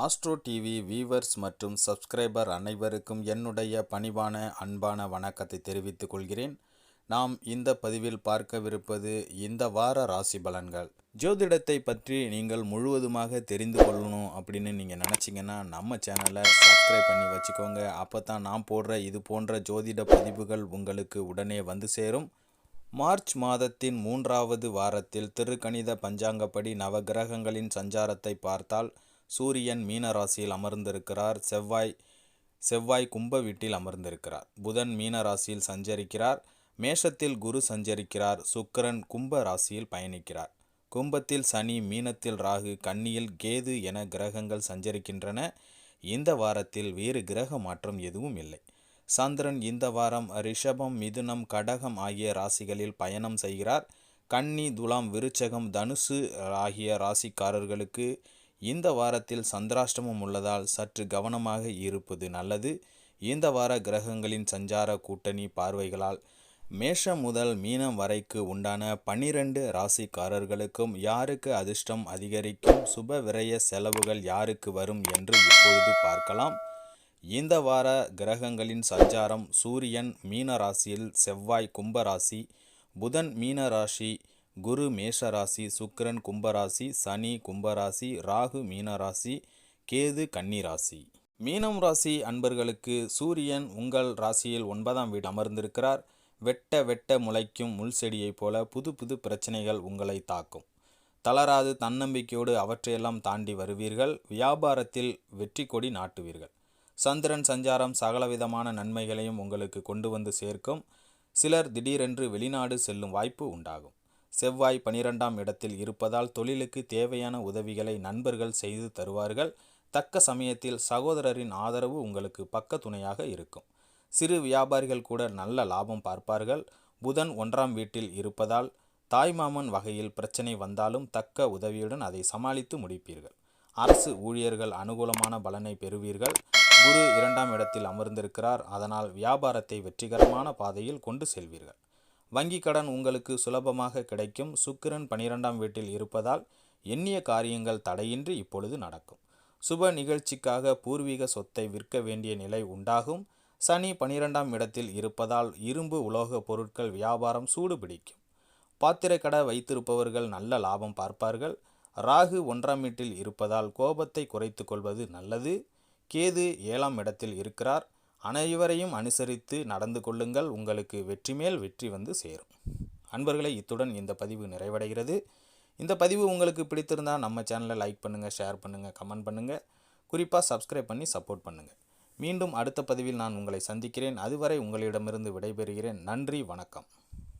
Astro TV viewers மற்றும் subscriber அனைவருக்கும் என்னுடைய பணிவான அன்பான வணக்கத்தை தெரிவித்துக் கொள்கிறேன். நாம் இந்த பதிவில் பார்க்கவிருப்பது இந்த வார ராசி பலன்கள். ஜோதிடத்தை பற்றி நீங்கள் முழுவதுமாக தெரிந்து கொள்ளணும் அப்படின்னு நீங்கள் நினச்சிங்கன்னா நம்ம சேனலை சப்ஸ்கிரைப் பண்ணி வச்சுக்கோங்க. அப்போ தான் நான் போடுற இது போன்ற ஜோதிட பதிவுகள் உங்களுக்கு உடனே வந்து சேரும். மார்ச் மாதத்தின் மூன்றாவது வாரத்தில் திருக்கணித பஞ்சாங்கப்படி நவகிரகங்களின் சஞ்சாரத்தை பார்த்தால் சூரியன் மீன ராசியில் அமர்ந்திருக்கிறார். செவ்வாய் செவ்வாய் கும்ப வீட்டில் அமர்ந்திருக்கிறார். புதன் மீன ராசியில் சஞ்சரிக்கிறார். மேஷத்தில் குரு சஞ்சரிக்கிறார். சுக்கிரன் கும்ப ராசியில் பயணிக்கிறார். கும்பத்தில் சனி மீனத்தில் ராகு கன்னியில் கேது என கிரகங்கள் சஞ்சரிக்கின்றன. இந்த வாரத்தில் வேறு கிரக மாற்றம் எதுவும் இல்லை. சந்திரன் இந்த வாரம் ரிஷபம் மிதுனம் கடகம் ஆகிய ராசிகளில் பயணம் செய்கிறார். கன்னி துலாம் விருச்சகம் தனுசு ஆகிய ராசிக்காரர்களுக்கு இந்த வாரத்தில் சந்திராஷ்டமம் உள்ளதால் சற்று கவனமாக இருப்பது நல்லது. இந்த வார கிரகங்களின் சஞ்சார கூட்டணி பார்வைகளால் மேஷம் முதல் மீனம் வரைக்கு உண்டான பன்னிரண்டு ராசிக்காரர்களுக்கும் யாருக்கு அதிர்ஷ்டம் அதிகரிக்கும் சுப விரய செலவுகள் யாருக்கு வரும் என்று இப்பொழுது பார்க்கலாம். இந்த வார கிரகங்களின் சஞ்சாரம் சூரியன் மீன ராசியில் செவ்வாய் கும்பராசி புதன் மீன ராசி குரு மேஷராசி சுக்கிரன் கும்பராசி சனி கும்பராசி ராகு மீனராசி கேது கன்னிராசி. மீனம் ராசி அன்பர்களுக்கு சூரியன் உங்கள் ராசியில் ஒன்பதாம் வீடு அமர்ந்திருக்கிறார். வெட்ட வெட்ட முளைக்கும் முள் செடியைப் போல புது புது பிரச்சனைகள் உங்களை தாக்கும். தளராது தன்னம்பிக்கையோடு அவற்றையெல்லாம் தாண்டி வருவீர்கள். வியாபாரத்தில் வெற்றி கொடி நாட்டுவீர்கள். சந்திரன் சஞ்சாரம் சகலவிதமான நன்மைகளையும் உங்களுக்கு கொண்டு வந்து சேர்க்கும். சிலர் திடீரென்று வெளிநாடு செல்லும் வாய்ப்பு உண்டாகும். செவ்வாய் பனிரெண்டாம் இடத்தில் இருப்பதால் தொழிலுக்கு தேவையான உதவிகளை நண்பர்கள் செய்து தருவார்கள். தக்க சமயத்தில் சகோதரரின் ஆதரவு உங்களுக்கு பக்க துணையாக இருக்கும். சிறு வியாபாரிகள் கூட நல்ல லாபம் பார்ப்பார்கள். புதன் ஒன்றாம் வீட்டில் இருப்பதால் தாய்மாமன் வகையில் பிரச்சனை வந்தாலும் தக்க உதவியுடன் அதை சமாளித்து முடிப்பீர்கள். அரசு ஊழியர்கள் அனுகூலமான பலனை பெறுவீர்கள். குரு இரண்டாம் இடத்தில் அமர்ந்திருக்கிறார். அதனால் வியாபாரத்தை வெற்றிகரமான பாதையில் கொண்டு செல்வீர்கள். வங்கி கடன் உங்களுக்கு சுலபமாக கிடைக்கும். சுக்கிரன் பனிரெண்டாம் வீட்டில் இருப்பதால் எண்ணிய காரியங்கள் தடையின்றி இப்பொழுது நடக்கும். சுப நிகழ்ச்சிக்காக பூர்வீக சொத்தை விற்க வேண்டிய நிலை உண்டாகும். சனி பனிரெண்டாம் இடத்தில் இருப்பதால் இரும்பு உலோக பொருட்கள் வியாபாரம் சூடு பிடிக்கும். பாத்திரக்கடை வைத்திருப்பவர்கள் நல்ல லாபம் பார்ப்பார்கள். ராகு ஒன்றாம் வீட்டில் இருப்பதால் கோபத்தை குறைத்து கொள்வது நல்லது. கேது ஏழாம் இடத்தில் இருக்கிறார். அனைவரையும் அனுசரித்து நடந்து கொள்ளுங்கள். உங்களுக்கு வெற்றி மேல் வெற்றி வந்து சேரும். அன்பர்களை இத்துடன் இந்த பதிவு நிறைவடைகிறது. இந்த பதிவு உங்களுக்கு பிடித்திருந்தால் நம்ம சேனலை லைக் பண்ணுங்கள் ஷேர் பண்ணுங்கள் கமெண்ட் பண்ணுங்கள் குறிப்பாக சப்ஸ்கிரைப் பண்ணி சப்போர்ட் பண்ணுங்கள் மீண்டும் அடுத்த பதிவில் நான் உங்களை சந்திக்கிறேன். அதுவரை உங்களிடமிருந்து விடைபெறுகிறேன். நன்றி வணக்கம்.